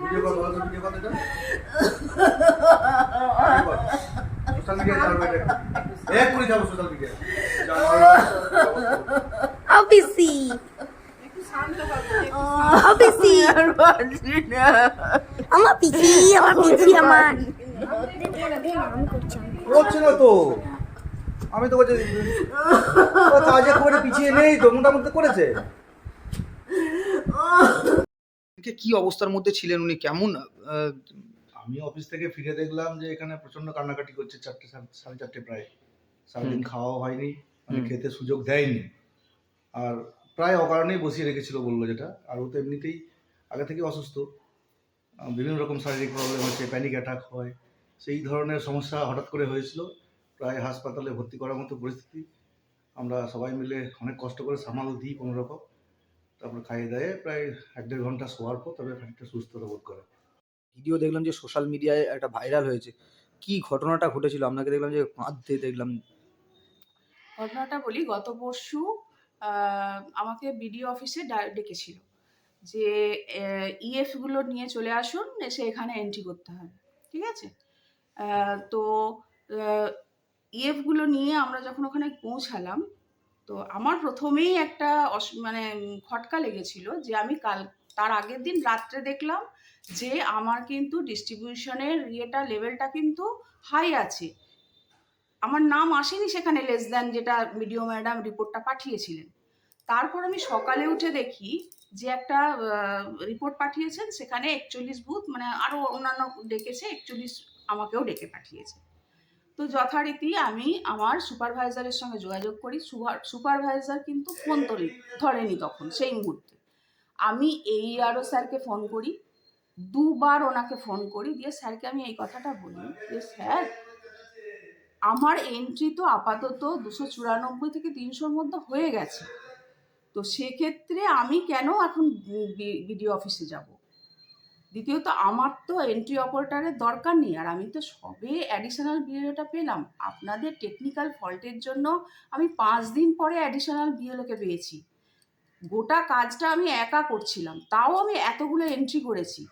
Video call বলো তো video call এটা সোশ্যাল মিডিয়া যাবে এক করে যাব সোশ্যাল মিডিয়া অবিসি অবিসি আর পারছি না আমার না তো। আমি তো বলছি ও কাজে পিছিয়ে নেই তো মোটামুটি করেছে। আজকে কি অবস্থার মধ্যে ছিলেন উনি? কেমন আমি অফিস থেকে ফিরে দেখলাম যে এখানে প্রচণ্ড কান্নাকাটি করছে চারটে সাড়ে- চারটে প্রায়। সারাদিন খাওয়াও হয়নি মানে খেতে সুযোগ দেয়নি। আর প্রায় অকারণেই বসিয়ে রেখেছিল বলল যেটা। আর ও তো এমনিতেই আগে থেকে অসুস্থ। বিভিন্ন রকম শারীরিক প্রবলেম হচ্ছে প্যানিক অ্যাটাক হয়। সেই ধরনের সমস্যা হঠাৎ করে হয়েছিল। প্রায় হাসপাতালে ভর্তি করার মতো পরিস্থিতি। আমরা সবাই মিলে অনেক কষ্ট করে সামাল দিই কোনো রকম। তারপর খাইয়ে দেয়ে প্রায় এক দেড় ঘণ্টা শোয়ার পর তবে খানিকটা সুস্থতা বোধ করে। ভিডিও দেখলাম যে সোশ্যাল মিডিয়ায় একটা ভাইরাল হয়েছে। কি ঘটনাটা ঘটেছিল? আপনাকে দেখলাম যে কাঁদতে দেখলাম। ঘটনাটা বলি গত পরশু আমাকে বিডিও অফিসে ডেকেছিল যে ইএফগুলো নিয়ে চলে আসুন এসে এখানে এন্ট্রি করতে হবে ঠিক আছে? তো ইএফগুলো নিয়ে আমরা যখন ওখানে পৌঁছালাম তো আমার প্রথমেই একটা মানে খটকা লেগেছিল যে আমি কাল, তার আগের দিন রাত্রে দেখলাম যে আমার কিন্তু ডিস্ট্রিবিউশনের ইয়েটা লেভেলটা কিন্তু হাই আছে। আমার নাম আসেনি সেখানে লেস দ্যান যেটা ভিডিও ম্যাডাম রিপোর্টটা পাঠিয়েছিলেন। তারপর আমি সকালে উঠে দেখি যে একটা রিপোর্ট পাঠিয়েছেন, সেখানে একচল্লিশ বুথ মানে আরও অন্যান্য ডেকেছে, একচল্লিশ আমাকেও ডেকে পাঠিয়েছে। তো যথারীতি আমি আমার সুপারভাইজারের সঙ্গে যোগাযোগ করি। সুপারভাইজার কিন্তু ফোন তোলে ধরেনি তখন, সেই মুহূর্তে। আমি এই আরও স্যারকে ফোন করি, দুবার ওনাকে ফোন করি, দিয়ে স্যারকে আমি এই কথাটা বলি যে, স্যার, আমার এন্ট্রি তো আপাতত দুশো চুরানব্বই থেকে তিনশোর মধ্যে হয়ে গেছে। তো সেক্ষেত্রে আমি কেন এখন বিডিও অফিসে যাব? দ্বিতীয়ত আমার তো এন্ট্রি অপারেটারের দরকার নেই, আর আমি তো সবে অ্যাডিশনাল বিএলওটা পেলাম। আপনাদের টেকনিক্যাল ফল্টের জন্য আমি পাঁচ দিন পরে অ্যাডিশনাল বিএলওকে পেয়েছি। গোটা কাজটা আমি একা করছিলাম, তাও আমি এতগুলো এন্ট্রি করেছি।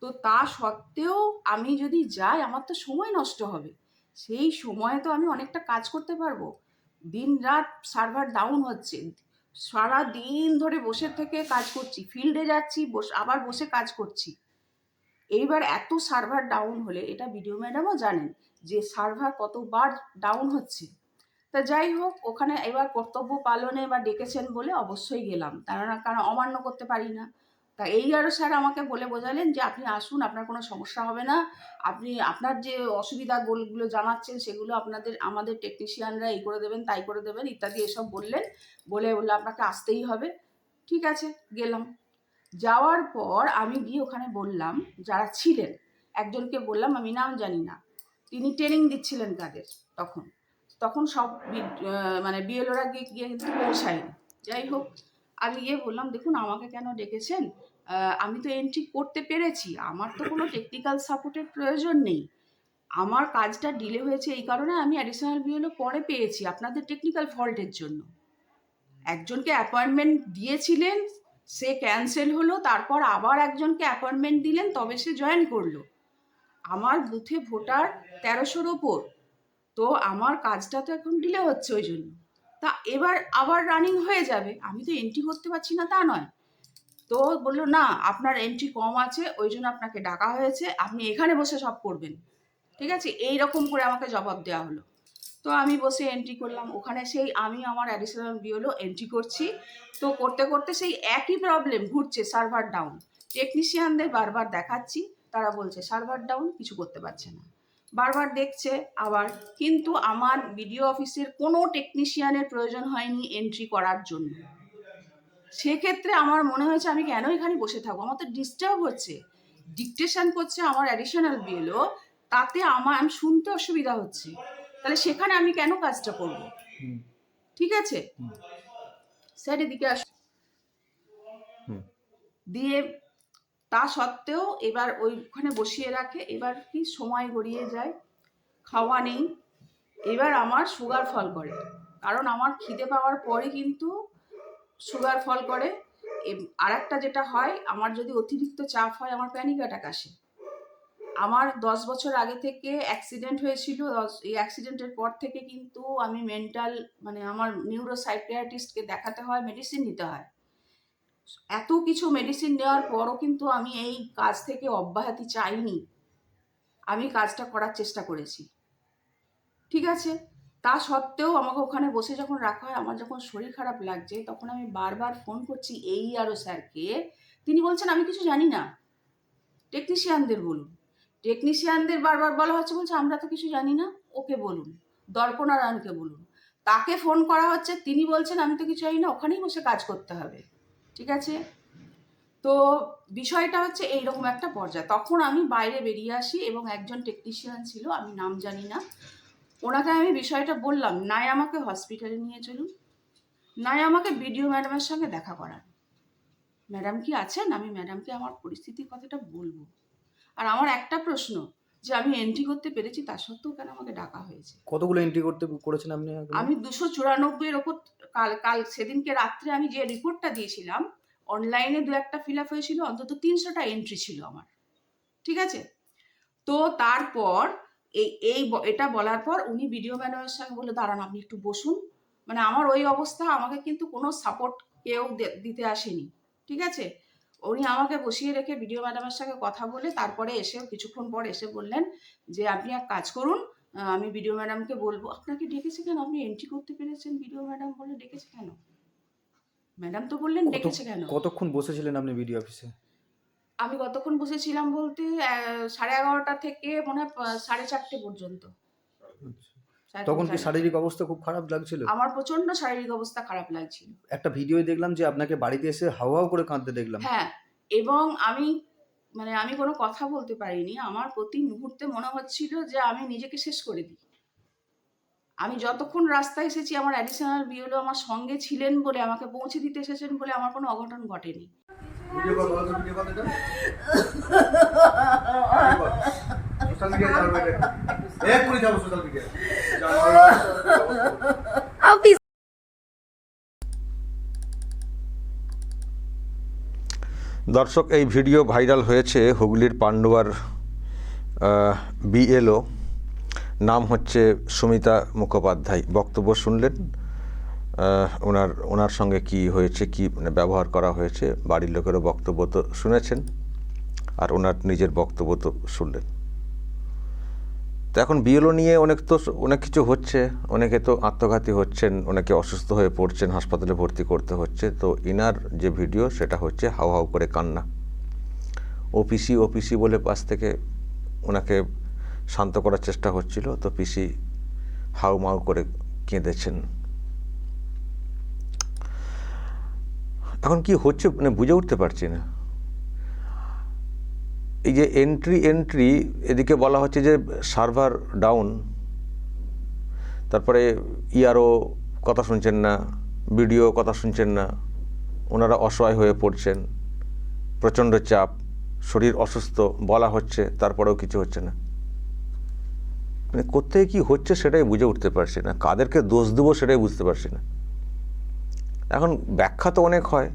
তো তা সত্ত্বেও আমি যদি যাই, আমার তো সময় নষ্ট হবে। সেই সময়ে তো আমি অনেকটা কাজ করতে পারব। দিন রাত সার্ভার ডাউন হচ্ছে। সারা দিন ধরে বসে থেকে কাজ করছি ফিল্ডে যাচ্ছি, বস- আবার বসে কাজ করছি। এইবার এত সার্ভার ডাউন হলে, এটা ভিডিও ম্যাডামও জানেন যে সার্ভার কতবার ডাউন হচ্ছে। তা যাই হোক, ওখানে এবার কর্তব্য পালনে বা ডেকেছেন বলে অবশ্যই গেলাম। তারা কারণ অমান্য করতে পারি না। তা এই আরও স্যার আমাকে বলে বোঝালেন যে, আপনি আসুন, আপনার কোনো সমস্যা হবে না। আপনি, আপনার যে অসুবিধা গোলগুলো জানাচ্ছেন, সেগুলো আপনাদের, আমাদের টেকনিশিয়ানরা এই করে দেবেন, তাই করে দেবেন, ইত্যাদি এসব বললেন। বলে বললে, আপনাকে আসতেই হবে। ঠিক আছে, গেলাম। যাওয়ার পর আমি গিয়ে ওখানে বললাম, যারা ছিলেন, একজনকে বললাম, আমি নাম জানি না। তিনি ট্রেনিং দিচ্ছিলেন তাদের তখন। তখন সব মানে বিএলওরা গিয়ে গিয়ে কিন্তু পৌঁছায়নি। যাই হোক, আমি গিয়ে বললাম, দেখুন, আমাকে কেন ডেকেছেন? আমি তো এন্ট্রি করতে পেরেছি। আমার তো কোনো টেকনিক্যাল সাপোর্টের প্রয়োজন নেই। আমার কাজটা ডিলে হয়েছে এই কারণে আমি অ্যাডিশনাল বিএলও পরে পেয়েছি, আপনাদের টেকনিক্যাল ফল্টের জন্য। একজনকে অ্যাপয়েন্টমেন্ট দিয়েছিলেন সে ক্যান্সেল হলো, তারপর আবার একজনকে অ্যাপয়েন্টমেন্ট দিলেন, তবে সে জয়েন করল। আমার বুথে ভোটার তেরোশোর ওপর। তো আমার কাজটা তো এখন ডিলে হচ্ছে ওই জন্য। তা এবার আবার রানিং হয়ে যাবে। আমি তো এন্ট্রি করতে পারছি না, তা নয়। তো বলল, না, আপনার এন্ট্রি কম আছে, ওই জন্য আপনাকে ডাকা হয়েছে। আপনি এখানে বসে সব করবেন। ঠিক আছে? এই রকম করে আমাকে জবাব দেওয়া হলো। তো আমি বসে এন্ট্রি করলাম। ওখানে সেই আমি আমার অ্যাডিশনাল বিওলো এন্ট্রি করছি। তো করতে করতে সেই একই প্রবলেম ঘুরছে সার্ভার ডাউন টেকনিশিয়ানদের বারবার দেখাচ্ছি, তারা বলছে সার্ভার ডাউন কিছু করতে পারছে না। বারবার দেখছে আবার। কিন্তু আমার বিডিও অফিসের কোনো টেকনিশিয়ানের প্রয়োজন হয়নি এন্ট্রি করার জন্য। সেক্ষেত্রে আমার মনে হয়েছে, আমি কেন এখানে বসে থাকব? আমার তো ডিস্টার্ব হচ্ছে। ডিকটেশন করছে আমার অ্যাডিশনাল বিলও তাতে আমার, আমি শুনতে অসুবিধা হচ্ছে। তাহলে সেখানে আমি কেন কাজটা করব? ঠিক আছে। স্যার এদিকে আস। দিয়ে তা সত্ত্বেও এবার ওইখানে বসিয়ে রাখে এবার কি সময় গড়িয়ে যায়? খাওয়া নেই। এবার আমার সুগার ফল করে। কারণ আমার খিদে পাওয়ার পরে কিন্তু সুগার ফল করে। আর একটা যেটা হয় আমার যদি অতিরিক্ত চাপ হয় আমার প্যানিক অ্যাটাক আসে। আমার দশ বছর আগে থেকে অ্যাক্সিডেন্ট হয়েছিল। এই অ্যাক্সিডেন্টের পর থেকে কিন্তু আমি মেন্টাল মানে আমার নিউরো সাইকিয়াট্রিস্টকে দেখাতে হয় মেডিসিন নিতে হয়। এত কিছু মেডিসিন নেওয়ার পরও কিন্তু আমি এই কাজ থেকে অব্যাহতি চাইনি। আমি কাজটা করার চেষ্টা করেছি। ঠিক আছে? তা সত্ত্বেও আমাকে ওখানে বসে যখন রাখা হয়, আমার যখন শরীর খারাপ লাগছে, তখন আমি বারবার ফোন করছি এই আরও স্যারকে। তিনি বলছেন, আমি কিছু জানি না। টেকনিশিয়ানদের বলুন। টেকনিশিয়ানদের বারবার বলা হচ্ছে বলছে, আমরা তো কিছু জানি না, ওকে বলুন দর্পনারায়ণকে বলুন। তাকে ফোন করা হচ্ছে, তিনি বলছেন, আমি তো কিছু জানি না, ওখানেই বসে কাজ করতে হবে। ঠিক আছে? তো বিষয়টা হচ্ছে এইরকম একটা পর্যায়ে। তখন আমি বাইরে বেরিয়ে আসি এবং একজন টেকনিশিয়ান ছিল, আমি নাম জানি না। ওনাকে আমি বিষয়টা বললাম নাই আমাকে হসপিটালে নিয়ে চলুন। নাই আমাকে বিডিও ম্যাডামের সঙ্গে দেখা করান। ম্যাডাম কি আছেন? আমি ম্যাডামকে আমার পরিস্থিতির কথাটা বলব। আর আমার একটা প্রশ্ন যে আমি এন্ট্রি করতে পেরেছি তা সত্ত্বেও কেন আমাকে ডাকা হয়েছে? কতগুলো এন্ট্রি করতে করেছেন আপনি আমি দুশো চুরানব্বইয়ের ওপর কাল কাল সেদিনকে রাত্রে আমি যে রিপোর্টটা দিয়েছিলাম অনলাইনে দু একটা ফিল আপ হয়েছিল অন্তত তিনশোটা এন্ট্রি ছিল আমার। ঠিক আছে? তো তারপর এই এই এটা বলার পর উনি ভিডিও ম্যাডামের সঙ্গে বলে দাঁড়ান আপনি একটু বসুন। মানে আমার ওই অবস্থা আমাকে কিন্তু কোনো সাপোর্ট কেউ দিতে আসেনি। ঠিক আছে? উনি আমাকে বসিয়ে রেখে ভিডিও ম্যাডামের সঙ্গে কথা বলে তারপরে এসে কিছুক্ষণ পর এসে বললেন যে আপনি এক কাজ করুন আমি ভিডিও ম্যাডামকে বলব। আপনাকে ডেকেছে কেন? আপনি এন্ট্রি করতে পেরেছেন ভিডিও ম্যাডাম বলে ডেকেছে কেন? ম্যাডাম তো বললেন ডেকেছে কেন? কতক্ষণ বসেছিলেন আপনি ভিডিও অফিসে? আমি কতক্ষণ বসেছিলাম বলতে সাড়ে এগারোটা থেকে মনে হয় সাড়ে চারটে পর্যন্ত। সাড়ে তখন কি শারীরিক অবস্থা খুব খারাপ লাগছিল? আমার প্রচণ্ড শারীরিক অবস্থা খারাপ লাগছিল। একটা ভিডিও দেখলাম যে আপনাকে বাড়িতে এসে হাওয়া হাও করে কাঁদতে দেখলাম। হ্যাঁ এবং আমি মানে আমি কোনো কথা বলতে পারিনি। আমার প্রতি মুহূর্তে মনে হচ্ছিল যে আমি নিজেকে শেষ করে দিই। আমি যতক্ষণ রাস্তায় এসেছি আমার অ্যাডিশনাল বিওলো আমার সঙ্গে ছিলেন বলে আমাকে পৌঁছে দিতে এসেছেন বলে আমার কোনো অঘটন ঘটেনি। ভিডিও কল ভিডিও কল এটা। সোশ্যাল মিডিয়া দর্শক, এই ভিডিও ভাইরাল হয়েছে হুগলির পান্ডুয়ার বিএলও। নাম হচ্ছে সুমিতা মুখোপাধ্যায়। বক্তব্য শুনলেন ওনার ওনার সঙ্গে কি হয়েছে, কি মানে ব্যবহার করা হয়েছে, বাড়ির লোকেরও বক্তব্য তো শুনেছেন, আর ওনার নিজের বক্তব্য তো শুনলেন। তো এখন বিএলও নিয়ে অনেক তো অনেক কিছু হচ্ছে। অনেকে তো আত্মঘাতী হচ্ছেন, অনেকে অসুস্থ হয়ে পড়ছেন, হাসপাতালে ভর্তি করতে হচ্ছে। তো ইনার যে ভিডিও, সেটা হচ্ছে হাউ হাউ করে কান্না। ওপিসি ওপিসি বলে পাশ থেকে ওনাকে শান্ত করার চেষ্টা হচ্ছিল। তো পিসি হাউ মাউ করে কেঁদেছেন। এখন কি হচ্ছে? মানে বুঝে উঠতে পারছি না। এই যে এন্ট্রি এন্ট্রি এদিকে বলা হচ্ছে যে সার্ভার ডাউন তারপরে ইয়ারও কথা শুনছেন না ভিডিও কথা শুনছেন না, ওনারা অসহায় হয়ে পড়ছেন, প্রচণ্ড চাপ, শরীর অসুস্থ বলা হচ্ছে, তারপরেও কিছু হচ্ছে না। মানে কোথায় কি হচ্ছে সেটাই বুঝে উঠতে পারছি না, কাদেরকে দোষ দেবো সেটাই বুঝতে পারছি না। এখন ব্যাখ্যা তো অনেক হয়,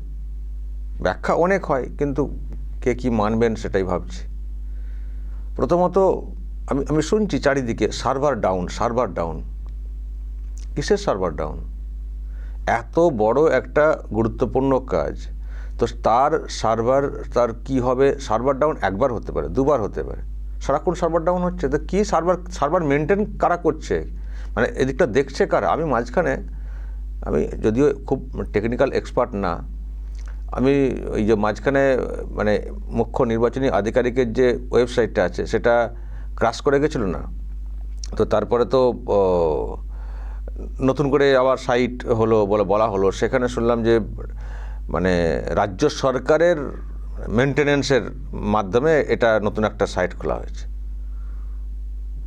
ব্যাখ্যা অনেক হয়, কিন্তু কে কি মানবেন সেটাই ভাবছি। প্রথমত আমি আমি শুনছি চারিদিকে সার্ভার ডাউন সার্ভার ডাউন। কিসের সার্ভার ডাউন? এত বড় একটা গুরুত্বপূর্ণ কাজ। তো তার সার্ভার, তার কি হবে? সার্ভার ডাউন একবার হতে পারে, দুবার হতে পারে। সারাক্ষণ সার্ভার ডাউন হচ্ছে? তো কী সার্ভার সার্ভার মেনটেন কারা করছে? মানে এদিকটা দেখছে কারা? আমি মাঝখানে, আমি যদিও খুব টেকনিক্যাল এক্সপার্ট না আমি ওই যে মাঝখানে মানে মুখ্য নির্বাচনী আধিকারিকের যে ওয়েবসাইটটা আছে, সেটা ক্রাশ করে গেছিল না? তো তারপরে তো নতুন করে আবার সাইট হলো বলে বলা হলো। সেখানে শুনলাম যে মানে রাজ্য সরকারের মেনটেনেন্সের মাধ্যমে এটা নতুন একটা সাইট খোলা হয়েছে।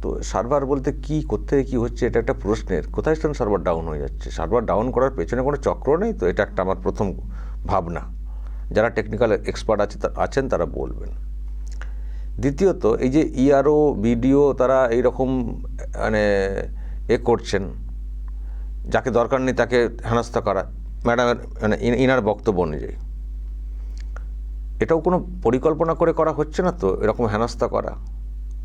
তো সার্ভার বলতে কি করতে কি হচ্ছে, এটা একটা প্রশ্নের। কোথায় সার্ভার ডাউন হয়ে যাচ্ছে। সার্ভার ডাউন করার পেছনে কোনো চক্র নেই তো? এটা একটা আমার প্রথম ভাবনা। যারা টেকনিক্যাল এক্সপার্ট আছে আছেন তারা বলবেন। দ্বিতীয়ত, এই যে ইআরও বিডিও তারা এইরকম মানে এ করছেন। যাকে দরকার নেই তাকে হেনস্থা করা। ম্যাডামের মানে ইন- ইনার বক্তব্য অনুযায়ী। এটাও কোনো পরিকল্পনা করে করা হচ্ছে না তো? এরকম হেনস্থা করা।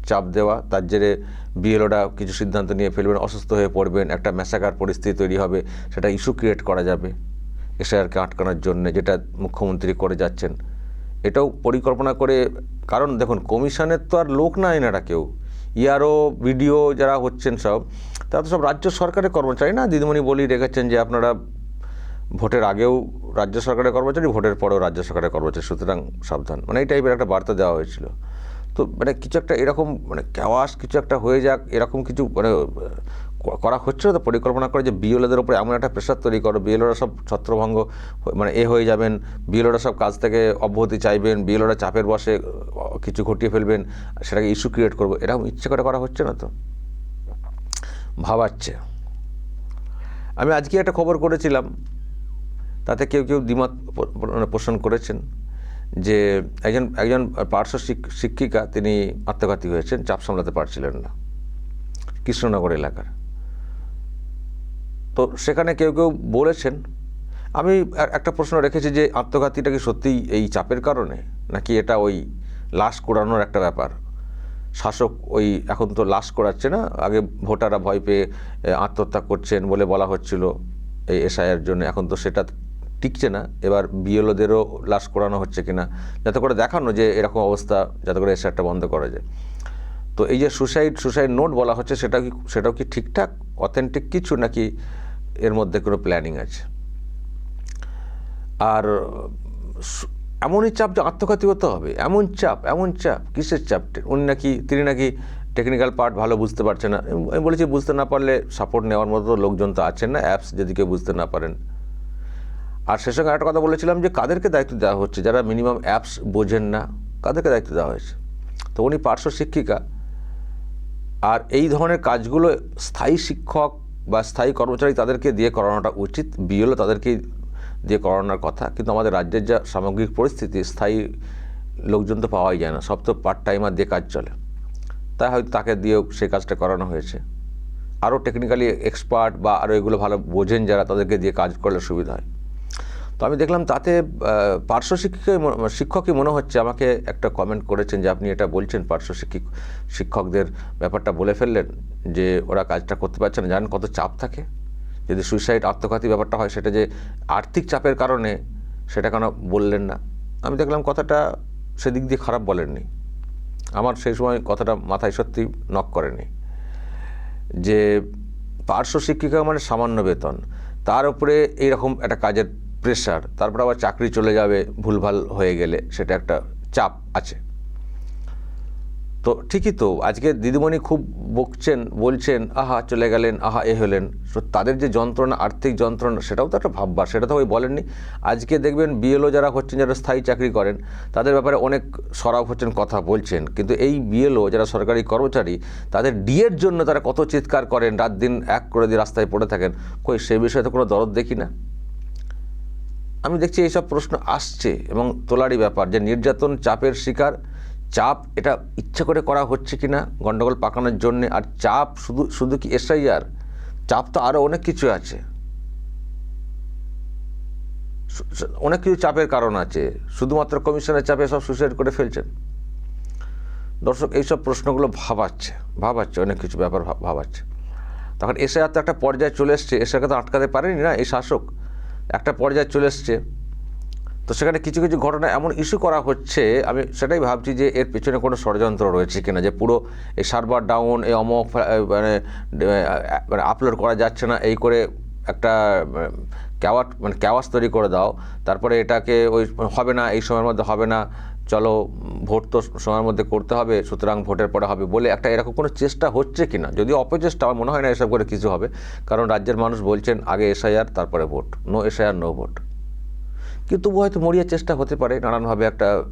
চাপ দেওয়া, তার জেরে বিএলওরা কিছু সিদ্ধান্ত নিয়ে ফেলবেন, অসুস্থ হয়ে পড়বেন, একটা ম্যাসাকার পরিস্থিতি তৈরি হবে, সেটা ইস্যু ক্রিয়েট করা যাবে। এসআইআরকে আটকানোর জন্য যেটা মুখ্যমন্ত্রী করে যাচ্ছেন, এটাও পরিকল্পনা করে, কারণ দেখুন, কমিশনের তো আর লোক না এনারা কেউ। ইয়ারও ভিডিও যারা হচ্ছেন সব, তারা তো সব রাজ্য সরকারের কর্মচারী না? দিদিমণি বলি রেখেছেন যে আপনারা ভোটের আগেও রাজ্য সরকারের কর্মচারী, ভোটের পরেও রাজ্য সরকারের কর্মচারী, সুতরাং সাবধান। মানে এই টাইপের একটা বার্তা দেওয়া হয়েছিল। তো মানে কিছু একটা এরকম মানে ক্যাওয়াস কিছু একটা হয়ে যাক, এরকম কিছু মানে করা হচ্ছে না তো পরিকল্পনা করে যে বিএলওদের উপরে এমন একটা প্রেশার তৈরি করো, বিএলওরা সব ছত্রভঙ্গ মানে এ হয়ে যাবেন, বিএলওরা সব কাজ থেকে অব্যাহতি চাইবেন, বিএলওরা চাপের বসে কিছু ঘটিয়ে ফেলবেন, সেটাকে ইস্যু ক্রিয়েট করব। এরকম ইচ্ছে করে করা হচ্ছে না তো? ভাবাচ্ছে। আমি আজকে একটা খবর করেছিলাম, তাতে কেউ কেউ দ্বিমত মানে পোষণ করেছেন যে একজন একজন পার্শ্ব শিক- শিক্ষিকা তিনি আত্মঘাতী হয়েছেন, চাপ সামলাতে পারছিলেন না। কৃষ্ণনগর এলাকার। তো সেখানে কেউ কেউ বলেছেন। আমি একটা প্রশ্ন রেখেছি যে আত্মঘাতীটা কি সত্যিই এই চাপের কারণে? নাকি এটা ওই লাশ কোড়ানোর একটা ব্যাপার? শাসক ওই এখন তো লাশ করাচ্ছে না, আগে ভোটাররা ভয় পেয়ে আত্মহত্যা করছেন বলে বলা হচ্ছিল এই এসআইয়ের জন্য, এখন তো সেটা টিকছে না। এবার বিএলওদেরও লাশ করানো হচ্ছে কিনা যাতে করে দেখানো যে এরকম অবস্থা, যাতে করে এসআইটা বন্ধ করা যায়। তো এই যে সুসাইড সুসাইড নোট বলা হচ্ছে সেটা কি, সেটাও কি ঠিকঠাক, অথেন্টিক কিছু নাকি এর মধ্যে কোনো প্ল্যানিং আছে। আর এমনই চাপ যে আত্মঘাতী হতে হবে। এমন চাপ এমন চাপ, কিসের চাপ? উনি নাকি, তিনি নাকি টেকনিক্যাল পার্ট ভালো বুঝতে পারছে না। আমি বলেছি বুঝতে না পারলে সাপোর্ট নেওয়ার মতো লোকজন তো আছেন না অ্যাপস যদি কেউ বুঝতে না পারেন। আর সে সঙ্গে একটা কথা বলেছিলাম যে কাদেরকে দায়িত্ব দেওয়া হচ্ছে? যারা মিনিমাম অ্যাপস বোঝেন না, কাদেরকে দায়িত্ব দেওয়া হয়েছে? তো উনি পার্শ্ব শিক্ষিকা। আর এই ধরনের কাজগুলো স্থায়ী শিক্ষক বা স্থায়ী কর্মচারী তাদেরকে দিয়ে করানোটা উচিত, বিএলও তাদেরকে দিয়ে করানোর কথা, কিন্তু আমাদের রাজ্যের যা সামগ্রিক পরিস্থিতি, স্থায়ী লোকজন তো পাওয়াই যায় না, সব তো পার্ট টাইমার দিয়ে কাজ চলে। তাই হয়তো তাকে দিয়েও সেই কাজটা করানো হয়েছে। আরও টেকনিক্যালি এক্সপার্ট বা আরও এগুলো ভালো বোঝেন যারা তাদেরকে দিয়ে কাজ করলে সুবিধা হয়। আমি দেখলাম তাতে পার্শ্ব শিক্ষিকাই শিক্ষকই মনে হচ্ছে আমাকে একটা কমেন্ট করেছেন যে আপনি এটা বলছেন, পার্শ্ব শিক্ষক, শিক্ষকদের ব্যাপারটা বলে ফেললেন যে ওরা কাজটা করতে পারছে না। জানেন কত চাপ থাকে? যদি সুইসাইড আত্মঘাতী ব্যাপারটা হয় সেটা যে আর্থিক চাপের কারণে সেটা কেন বললেন না? আমি দেখলাম কথাটা সেদিক দিয়ে খারাপ বলেননি। আমার সেই সময় কথাটা মাথায় সত্যি নক করেনি। যে পার্শ্ব শিক্ষিকা মানে সামান্য বেতন। তার উপরে এইরকম একটা কাজের প্রেশার তারপর আবার চাকরি চলে যাবে, ভুলভাল হয়ে গেলে সেটা একটা চাপ আছে। তো ঠিকই তো, আজকে দিদিমণি খুব বকছেন, বলছেন, আহা, চলে গেলেন, আহা, এ হলেন। তো তাদের যে যন্ত্রণা, আর্থিক যন্ত্রণা, সেটাও তো একটা ভাববার, সেটা তো ওই বলেননি। আজকে দেখবেন বিএলও যারা হচ্ছেন, যারা স্থায়ী চাকরি করেন, তাদের ব্যাপারে অনেক সরব হচ্ছেন, কথা বলছেন। কিন্তু এই বিএলও যারা সরকারি কর্মচারী, তাদের ডিএর জন্য তারা কত চিৎকার করেন, রাত দিন এক করে দিয়ে রাস্তায় পড়ে থাকেন, কই, সে বিষয়ে তো কোনো দরদ দেখি না? আমি দেখছি এইসব প্রশ্ন আসছে এবং তোলারই ব্যাপার যে নির্যাতন, চাপের শিকার, চাপ এটা ইচ্ছে করে করা হচ্ছে কি না গণ্ডগোল পাকানোর জন্যে, আর চাপ শুধু শুধু কি এসআইআর? চাপ তো আরও অনেক কিছু আছে। অনেক কিছু চাপের কারণ আছে। শুধুমাত্র কমিশনের চাপে সব সুসাইড করে ফেলছেন। দর্শক, এইসব প্রশ্নগুলো ভাবাচ্ছে ভাবাচ্ছে, অনেক কিছু ব্যাপার ভাবাচ্ছে। তখন এসআইআর তো একটা পর্যায়ে চলে এসছে এসআইকে তো আটকাতে পারেনি না এই শাসক? একটা পর্যায়ে চলে এসছে। তো সেখানে কিছু কিছু ঘটনা এমন ইস্যু করা হচ্ছে, আমি সেটাই ভাবছি যে এর পেছনে কোনো ষড়যন্ত্র রয়েছে কিনা, যে পুরো এই সার্ভার ডাউন এই অমক মানে মানে আপলোড করা যাচ্ছে না, এই করে একটা ক্যাওয়াট মানে ক্যাওয়াস তৈরি করে দাও। তারপরে এটাকে ওই হবে না, এই সময়ের মধ্যে হবে না, চলো ভোট তো সময়ের মধ্যে করতে হবে, সুতরাং ভোটের পরে হবে বলে একটা এরকম কোনো চেষ্টা হচ্ছে কি না যদি অপচেষ্টা, আমার মনে হয় না এসব করে কিছু হবে। কারণ রাজ্যের মানুষ বলছেন, আগে এসআইআর, তারপরে vote. No SIR, no vote. কিন্তু তবু হয়তো মরিয়ার চেষ্টা হতে পারে, নানানভাবে একটা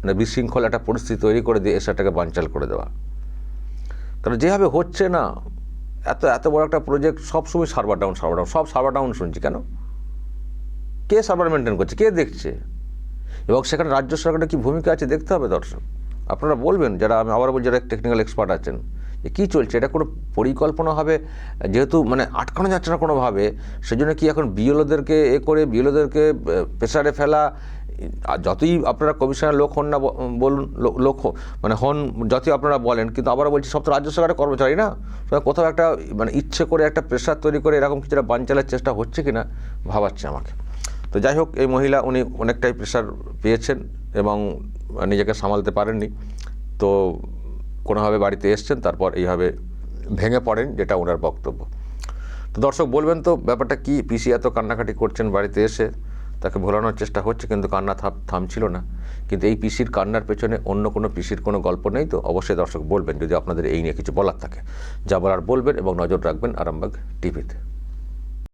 মানে বিশৃঙ্খল একটা পরিস্থিতি তৈরি করে দিয়ে এসআইটাকে বানচাল করে দেওয়া। কারণ যেভাবে হচ্ছে না এত এত বড় একটা প্রজেক্ট সবসময় সার্ভার ডাউন সার্ভার ডাউন সব সার্ভার ডাউন শুনছি, কেন? কে সার্ভার মেনটেন করছে? কে দেখছে? এবং সেখানে রাজ্য সরকারের কি ভূমিকা আছে দেখতে হবে দর্শক। আপনারা বলবেন, যারা আমি আবার বলছি, যারা টেকনিক্যাল এক্সপার্ট আছেন, যে কী চলছে? এটা কোনো পরিকল্পনা হবে? যেহেতু মানে আটকানো যাচ্ছে না কোনোভাবে, সেজন্য কি এখন বিএলওদেরকে এ করে বিএলওদেরকে প্রেসারে ফেলা যতই আপনারা কমিশনার লোক হন না বলুন লোক মানে হন, যতই আপনারা বলেন, কিন্তু আবারও বলছি, সব তো রাজ্য সরকারের কর্মচারী না? কোথাও একটা মানে ইচ্ছে করে একটা প্রেশার তৈরি করে এরকম কিছুটা বানচালের চেষ্টা হচ্ছে কিনা ভাবাচ্ছে আমাকে। তো যাই হোক, এই মহিলা উনি অনেকটাই প্রেশার পেয়েছেন এবং নিজেকে সামালতে পারেননি। তো কোনোভাবে বাড়িতে এসছেন, তারপর এইভাবে ভেঙে পড়েন, যেটা ওনার বক্তব্য। তো দর্শক, বলবেন তো, ব্যাপারটা কি? পিসি এত কান্নাকাটি করছেন বাড়িতে এসে। তাকে ভোলানোর চেষ্টা হচ্ছে, কিন্তু কান্না থাম থামছিল না। কিন্তু এই পিসির কান্নার পেছনে অন্য কোনো পিসির কোনো গল্প নেই তো? অবশ্যই দর্শক বলবেন যদি আপনাদের এই নিয়ে কিছু বলার থাকে। যা বলার বলবেন এবং নজর রাখবেন আরামবাগ টিভিতে।